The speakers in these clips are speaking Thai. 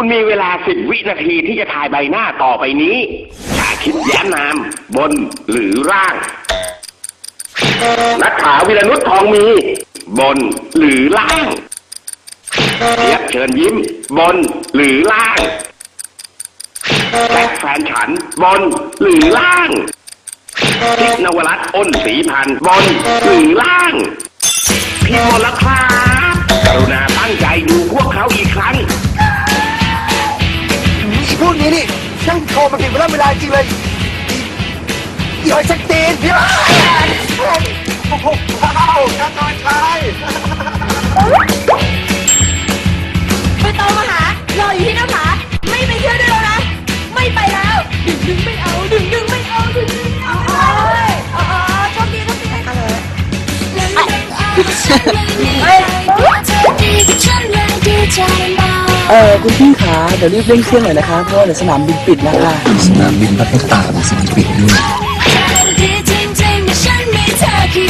คุณมีเวลาสิบวินาทีที่จะถ่ายใบหน้าต่อไปนี้ ชาคิดแย้มนาม บนหรือร่าง นัทถาวิรนุชทองมี บนหรือล่างเทียบเชิญยิ้ม บนหรือล่างแจ็คแฟนฉัน บนหรือล่างทิศนวรัตน์อ้นศรีพันบนหรือล่าง พี่มลครับ กรุณาตั้งใจดู ทรมาผิดเวลาเวลาจริงเลยอีอีหอยชักตีนพี่บ้านโอ้โหว้าวนักนอนชายไม่ต้องมาหารออยู่ที่หน้าผาไม่ไปเที่ยวด้วยแล้วนะ ไม่ไปแล้ว ดึงดึงไม่เอา ดึงดึงไม่เอา ดึงดึงไม่เอาเอ้ยอ๋อโชคดีโชคดีเฮ้ยเออ คุณพี่ขาเดี๋ยวรีบเร่งเครื่องหน่อยนะคะเพราะว่าเดี๋ยวสนามบินปิดนะคะสนามบินพัทยามีสนามบินด้วย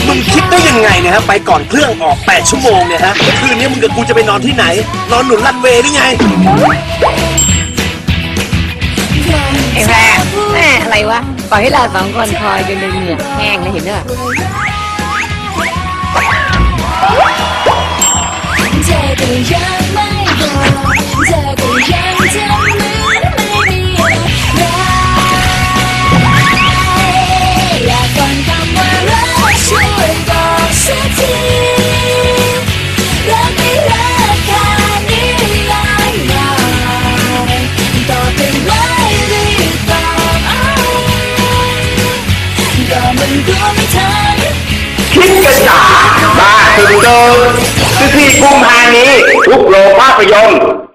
มึงคิดได้ยังไงเนี่ยฮะไปก่อนเครื่องออก 8 ชั่วโมงเนี่ยฮะเมื่อคืนนี้มึงกับกูจะไปนอนที่ไหน นอนหนุนรันเวย์หรือไงไอ้แม่แม่อะไรวะปล่อยให้เราสองคนคอยจนเหงื่อแห้งนะเห็นเนอะเธอ คิดกันจ๋าบ้าถึงเดิมที่กุมภานี้ทุกโรงภาพยนตร์